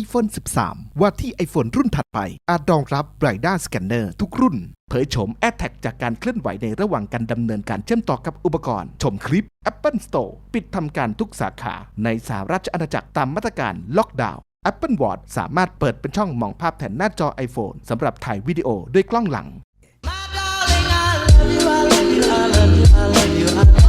iPhone 13 ว่าที่ iPhone รุ่นถัดไป อาจรองรับ Radar Scanner ทุกรุ่น เผยโฉม AirTag จากการเคลื่อนไหวในระหว่างการดำเนินการเชื่อมต่อกับอุปกรณ์ ชมคลิป Apple Store ปิดทำการทุกสาขาในสหราชอาณาจักรตามมาตรการล็อกดาวน์ Apple Watch สามารถเปิดเป็นช่องมองภาพแทนหน้าจอ iPhone สำหรับถ่ายวิดีโอด้วยกล้องหลัง My darling, I love you, I love you, I love you, I love you,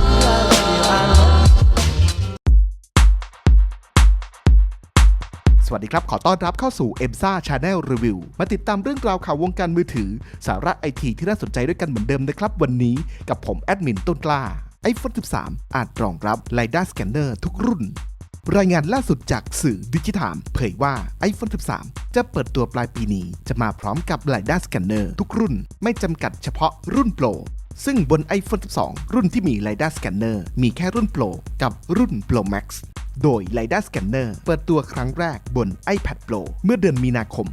สวัสดีครับ ขอต้อนรับเข้าสู่ e m s a Channel Review มาติดตามเรื่องราวข่าววงการมือถือ สาระไอทีที่น่าสนใจด้วยกันเหมือนเดิมนะครับ วันนี้กับผมแอดมินต้นกล้า iPhone 13 อาจรองรับ LiDAR Scanner ทุกรุ่น รายงานล่าสุดจากสื่อดิจิทัลเผยว่า iPhone 13 จะเปิดตัวปลายปีนี้ จะมาพร้อมกับ LiDAR Scanner ทุกรุ่น ไม่จำกัดเฉพาะรุ่นโปรซึ่งบน iPhone 12 รุ่นที่มี LiDAR Scanner มีแค่รุ่น Pro กับรุ่น Pro Max โดย LiDAR Scanner เปิดตัวครั้งแรกบน iPad Pro เมื่อเดือนมีนาคม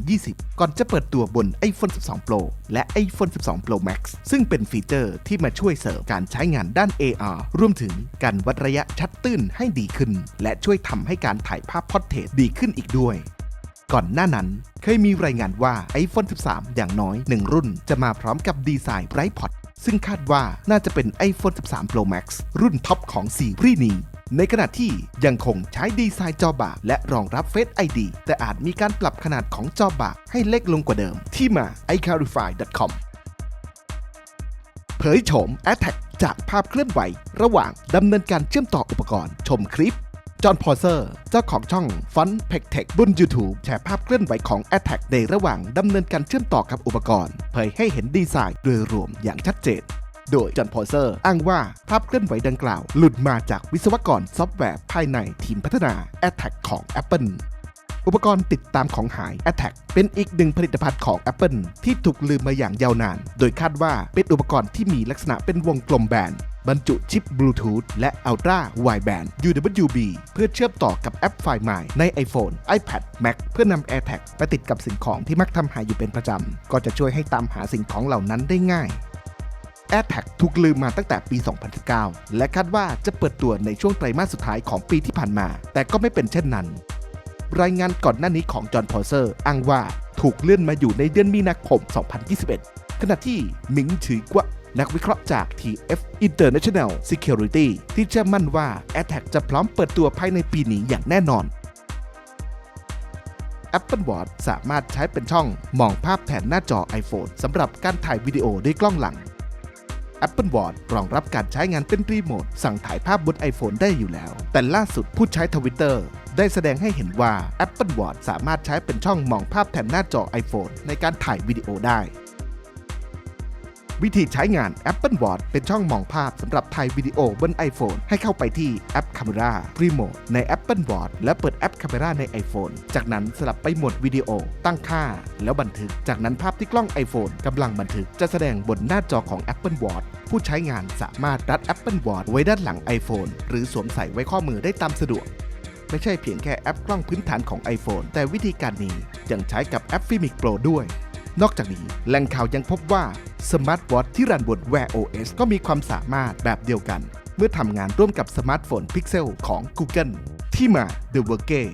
2020 ก่อนจะเปิดตัวบน iPhone 12 Pro และ iPhone 12 Pro Max ซึ่งเป็นฟีเจอร์ที่มาช่วยเสริมการใช้งานด้าน AR รวมถึงการวัดระยะชัดตื้นให้ดีขึ้น และช่วยทำให้การถ่ายภาพพอร์เทรตดีขึ้นอีกด้วยก่อนหน้านั้นเคยมีรายงานว่า iPhone 13 อย่างน้อย 1 รุ่น จะมาพร้อมกับดีไซน์ไบรท์พอตซึ่งคาดว่าน่าจะเป็น iPhone 13 Pro Max รุ่นท็อปของซีรีส์นี้ ในขณะที่ยังคงใช้ดีไซน์จอบาและรองรับ Face ID แต่อาจมีการปรับขนาดของจอบาให้เล็กลงกว่าเดิม ที่มา iCarify.com เผยโฉม a t t a c จากภาพเคลื่อนไหว ระหว่างดำเนินการเชื่อมต่ออุปกรณ์ ชมคลิป จอห์นพอเซอร์ เจ้าของช่อง Fun p e c t e c h บน YouTube แชร์ภาพเคลื่อนไหวของ a t t a c ในระหว่างดำเนินการเชื่อมต่อกับอุปกรณ์ เผยให้เห็นดีไซน์โดยรวมอย่างชัดเจน โดยจอห์นพอเซอร์ อ้างว่าภาพเคลื่อนไหวดังกล่าว หลุดมาจากวิศวกรซอฟต์แวร์ภายในทีมพัฒนา a t t a c ของ Apple อุปกรณ์ติดตามของหาย a t t a c เป็นอีกหนึ่งผลิตภัณฑ์ของ Apple ที่ถูกลืมมาอย่างยาวนาน โดยคาดว่าเป็นอุปกรณ์ที่มีลักษณะเป็นวงกลมแบนบรรจุชิปบลูทูธและ Ultra Wideband UWB เพื่อเชื่อมต่อกับแอปไฟล์ใหม่ใน iPhone, iPad, Mac เพื่อนำ AirTag ไปติดกับสิ่งของที่มักทำหายอยู่เป็นประจำ ก็จะช่วยให้ตามหาสิ่งของเหล่านั้นได้ง่าย AirTag ถูกลืมมาตั้งแต่ปี 2019 และคาดว่าจะเปิดตัวในช่วงไตรมาสสุดท้ายของปีที่ผ่านมา แต่ก็ไม่เป็นเช่นนั้น รายงานก่อนหน้านี้ของจอห์นพอเซอร์อ้างว่าถูกเลื่อนมาอยู่ในเดือนมีนาคม 2021 ขณะที่มิงฉือกวะนักวิเคราะห์จาก TF International Security ที่เชื่อมั่นว่า AirTag จะพร้อมเปิดตัวภายในปีนี้อย่างแน่นอน Apple Watch สามารถใช้เป็นช่องมองภาพแทนหน้าจอ iPhone สำหรับการถ่ายวิดีโอด้วยกล้องหลัง Apple Watch รองรับการใช้งานเป็นรีโมท สั่งถ่ายภาพบน iPhone ได้อยู่แล้ว แต่ล่าสุดผู้ใช้ทวิตเตอร์ได้แสดงให้เห็นว่า Apple Watch สามารถใช้เป็นช่องมองภาพแทนหน้าจอ iPhone ในการถ่ายวิดีโอได้ วิธีใช้งาน Apple Watch เป็นช่องมองภาพสำหรับถ่ายวิดีโอบน iPhone ให้เข้าไปที่แอป Camera Remote ใน Apple Watch และเปิดแอป Camera ใน iPhone จากนั้นสลับไปหมดวิดีโอ ตั้งค่า แล้วบันทึก จากนั้นภาพที่กล้อง iPhone กำลังบันทึกจะแสดงบนหน้าจอของ Apple Watch ผู้ใช้งานสามารถรัด Apple Watch ไว้ด้านหลัง iPhone หรือสวมใส่ไว้ข้อมือได้ตามสะดวกไม่ใช่เพียงแค่แอปกล้องพื้นฐานของ iPhone แต่วิธีการนี้ยังใช้กับแอป Filmic Pro ด้วย นอกจากนี้แหล่งข่าวยังพบว่า สมาร์ทวอทที่รันบน Wear OS ก็มีความสามารถแบบเดียวกัน เมื่อทำงานร่วมกับสมาร์ทโฟน Pixel ของ Google ที่มา The Workey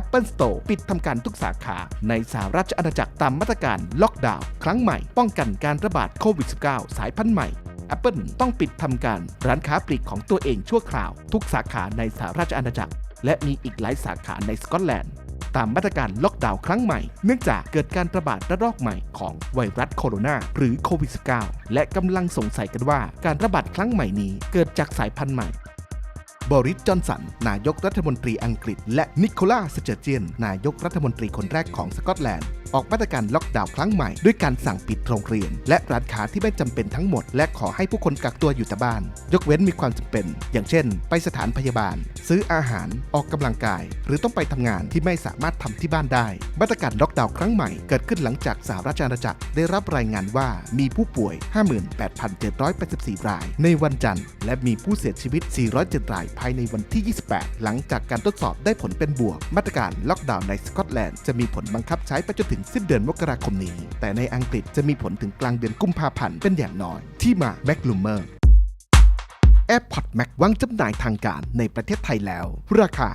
Apple Store ปิดทำการทุกสาขาในสหราชอาณาจักรตามมาตรการล็อกดาวน์ครั้งใหม่ ป้องกันการระบาดโควิด -19 สายพันธุ์ใหม่ Apple ต้องปิดทำการร้านค้าปลีกของตัวเองชั่วคราว ทุกสาขาในสหราชอาณาจักร และมีอีกหลายสาขาในสกอตแลนด์ ตามมาตรการล็อกดาวน์ครั้งใหม่ เนื่องจากเกิดการระบาดระลอกใหม่ของไวรัสโคโรนาหรือโควิด -19 และกำลังสงสัยกันว่าการระบาดครั้งใหม่นี้เกิดจากสายพันธุ์ใหม่บริสจอนสัน นายกรัฐมนตรีอังกฤษ และนิโคลาสเจอร์เจียนนายกรัฐมนตรีคนแรกของสกอตแลนด์ ออกมาตรการล็อกดาวน์ครั้งใหม่ด้วยการสั่งปิดโรงเรียน และร้านค้าที่ไม่จำเป็นทั้งหมด และขอให้ผู้คนกักตัวอยู่แต่บ้าน ยกเว้นมีความจำเป็น อย่างเช่น ไปสถานพยาบาล ซื้ออาหารออกกำลังกาย หรือต้องไปทำงานที่ไม่สามารถทำที่บ้านได้ มาตรการล็อกดาวน์ครั้งใหม่เกิดขึ้นหลังจากสหราชอาณาจักรได้รับรายงานว่ามีผู้ป่วย 58,784 ราย ในวันจันทร์ และมีผู้เสียชีวิต 407 รายภายในวันที่ 28 หลังจากการทดสอบได้ผลเป็นบวก มาตรการล็อกดาวน์ในสกอตแลนด์จะมีผลบังคับใช้ไปจนถึงสิ้นเดือนมกราคมนี้ แต่ในอังกฤษจะมีผลถึงกลางเดือนกุมภาพันธ์เป็นอย่างน้อย ที่มาแบ็กลูเมอร์ AirPod Max วางจำหน่ายทางการในประเทศไทยแล้ว ราคา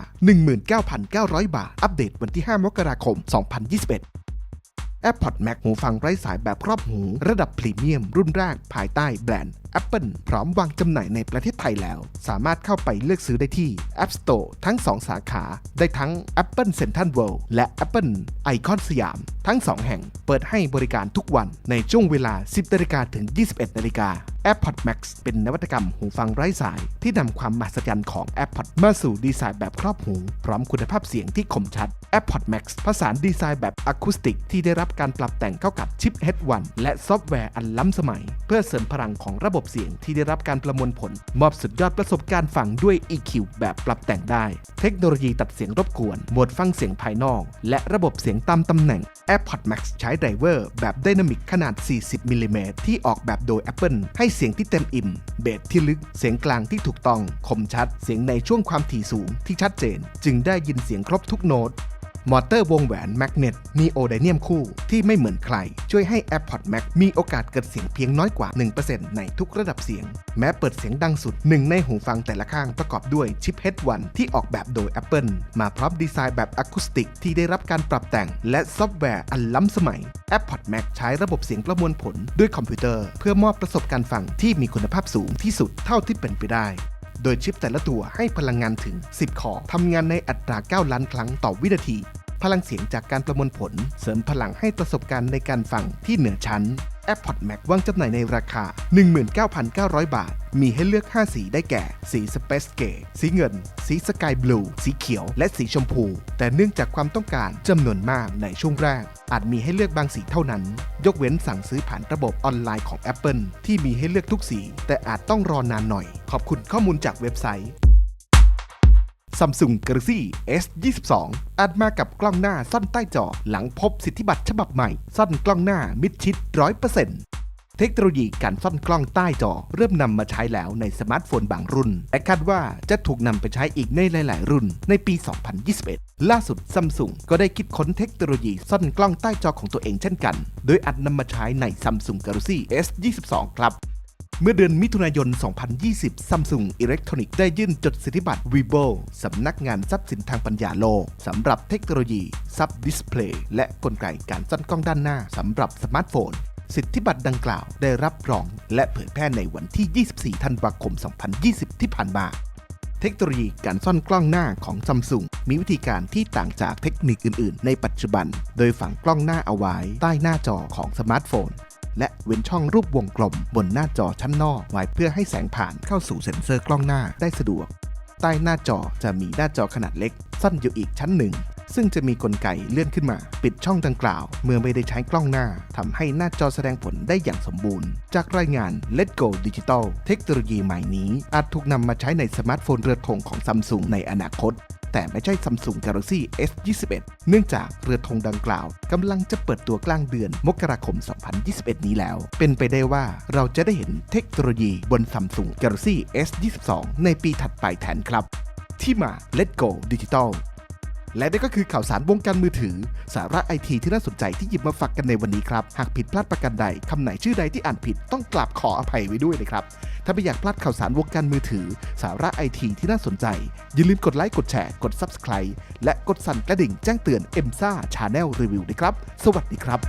19,900 บาท อัปเดตวันที่ 5 มกราคม 2021 AirPod Max หูฟังไร้สายแบบครอบหู ระดับพรีเมียม รุ่นแรกภายใต้แบรนด์ Apple พร้อมวางจำหน่ายในประเทศไทยแล้ว สามารถเข้าไปเลือกซื้อได้ที่ App Store ทั้ง 2 สาขา ได้ทั้ง Apple Central World และ Apple Icon สยาม ทั้ง 2 แห่งเปิดให้บริการทุกวันในช่วงเวลา 10นาฬิกาถึง 21นาฬิกา AirPods Max เป็นนวัตกรรมหูฟังไร้สาย ที่นำความมหัศจรรย์ของ AirPods มาสู่ดีไซน์แบบครอบหู พร้อมคุณภาพเสียงที่คมชัด AirPods Max ผสานดีไซน์แบบอะคูสติก ที่ได้รับการปรับแต่งเข้ากับชิป H1 และซอฟต์แวร์อันล้ำสมัย เพื่อเสริมพลังของระบบบเสียงที่ได้รับการประมวลผล มอบสุดยอดประสบการณ์ฟังด้วย EQ แบบปรับแต่งได้ เทคโนโลยีตัดเสียงรบกวนโหมดฟังเสียงภายนอก และระบบเสียงตามตำแหน่ง AirPod Max ใช้ไดรเวอร์แบบไดนามิกขนาด 40มิลลิเมตรที่ออกแบบโดย Apple ให้เสียงที่เต็มอิ่ม เบสที่ลึก เสียงกลางที่ถูกต้อง คมชัด เสียงในช่วงความถี่สูงที่ชัดเจน จึงได้ยินเสียงครบทุกโน้ต มอเตอร์วงแหวนแมกเนตนีโอไดเนียมคู่ที่ไม่เหมือนใคร ช่วยให้ AirPods Max มีโอกาสเกิดเสียงเพียงน้อยกว่า 1%ในทุกระดับเสียง แม้เปิดเสียงดังสุดหนึ่งในหูฟังแต่ละข้างประกอบด้วยชิป H1 ที่ออกแบบโดย Apple มาพร้อมดีไซน์แบบอะคูสติกที่ได้รับการปรับแต่ง และซอฟต์แวร์อันล้ำสมัย AirPods Max ใช้ระบบเสียงประมวลผลด้วยคอมพิวเตอร์ เพื่อมอบประสบการณ์ฟังที่มีคุณภาพสูงที่สุดเท่าที่เป็นไปได้ โดยชิปแต่ละตัวให้พลังงานถึง 10 คอทำงานในอัตรา 9 ล้านครั้งต่อวินาที พลังเสียงจากการประมวลผล เสริมพลังให้ประสบการณ์ในการฟังที่เหนือชั้น AirPods Max วางจำหน่ายในราคา 19,900 บาท มีให้เลือก 5 สีได้แก่ สี Space Gray สีเงิน สี Sky Blue สีเขียว และสีชมพู แต่เนื่องจากความต้องการจำนวนมากในช่วงแรก อาจมีให้เลือกบางสีเท่านั้น ยกเว้นสั่งซื้อผ่านระบบออนไลน์ของ Apple ที่มีให้เลือกทุกสี แต่อาจต้องรอนานหน่อย ขอบคุณข้อมูลจากเว็บไซต์ Samsung Galaxy S22 อาจมากับกล้องหน้าซ่อนใต้จอ หลังพบสิทธิบัตรฉบับใหม่ ซ่อนกล้องหน้ามิดชิด 100%เทคโนโลยีการซ่อนกล้องใต้จอ เริ่มนำมาใช้แล้วในสมาร์ทโฟนบางรุ่น และคาดว่าจะถูกนำไปใช้อีกในหลาย ๆ รุ่นในปี 2021 ล่าสุด Samsung ก็ได้คิดค้นเทคโนโลยีซ่อนกล้องใต้จอของตัวเองเช่นกัน โดยอาจนำมาใช้ใน Samsung Galaxy S22 ครับ เมื่อเดือนมิถุนายน 2020 Samsung Electronics ได้ยื่นจดสิทธิบัตร Vivo สำนักงานทรัพย์สินทางปัญญาโลกสำหรับเทคโนโลยีซับดิสเพลย์และกลไกการซ่อนกล้องด้านหน้าสำหรับสมาร์ทโฟน สิทธิบัตรดังกล่าวได้รับรอง และเผยแพร่ในวันที่ 24 ธันวาคม 2020 ที่ผ่านมา เทคโนโลยีการซ่อนกล้องหน้าของ Samsung มีวิธีการที่ต่างจากเทคนิคอื่น ๆ ในปัจจุบัน โดยฝังกล้องหน้าเอาไว้ใต้หน้าจอของสมาร์ทโฟน และเว้นช่องรูปวงกลมบนหน้าจอชั้นนอกไว้เพื่อให้แสงผ่านเข้าสู่เซ็นเซอร์กล้องหน้าได้สะดวก ใต้หน้าจอจะมีหน้าจอขนาดเล็ก ซ่อนอยู่อีกชั้นหนึ่ง ซึ่งจะมีกลไกเลื่อนขึ้นมา ปิดช่องดังกล่าว เมื่อไม่ได้ใช้กล้องหน้าทำให้หน้าจอแสดงผลได้อย่างสมบูรณ์ จากรายงาน Let Go Digital เทคโนโลยีใหม่นี้ อาจถูกนำมาใช้ในสมาร์ทโฟนเรือธงของ Samsung ในอนาคต แต่ไม่ใช่ Samsung Galaxy S21 เนื่องจากเรือธงดังกล่าวกำลังจะเปิดตัวกลางเดือนมกราคม 2021 นี้แล้ว เป็นไปได้ว่าเราจะได้เห็นเทคโนโลยีบน Samsung Galaxy S22 ในปีถัดไปแทนครับ ที่มา Let Go Digital และนี่ก็คือข่าวสารวงการมือถือ สาระไอทีที่น่าสนใจที่หยิบมาฝากกันในวันนี้ครับ หากผิดพลาดประการใดคำไหนชื่อใดที่อ่านผิดต้องกราบขออภัยไว้ด้วยนะครับ ถ้าไม่อยากพลาดข่าวสารวงการมือถือ สาระไอทีที่น่าสนใจ อย่าลืมกดไลค์ กดแชร์ กด Subscribe และกดสั่นกระดิ่งแจ้งเตือน e m s a Channel Review ด้วยครับ สวัสดีครับ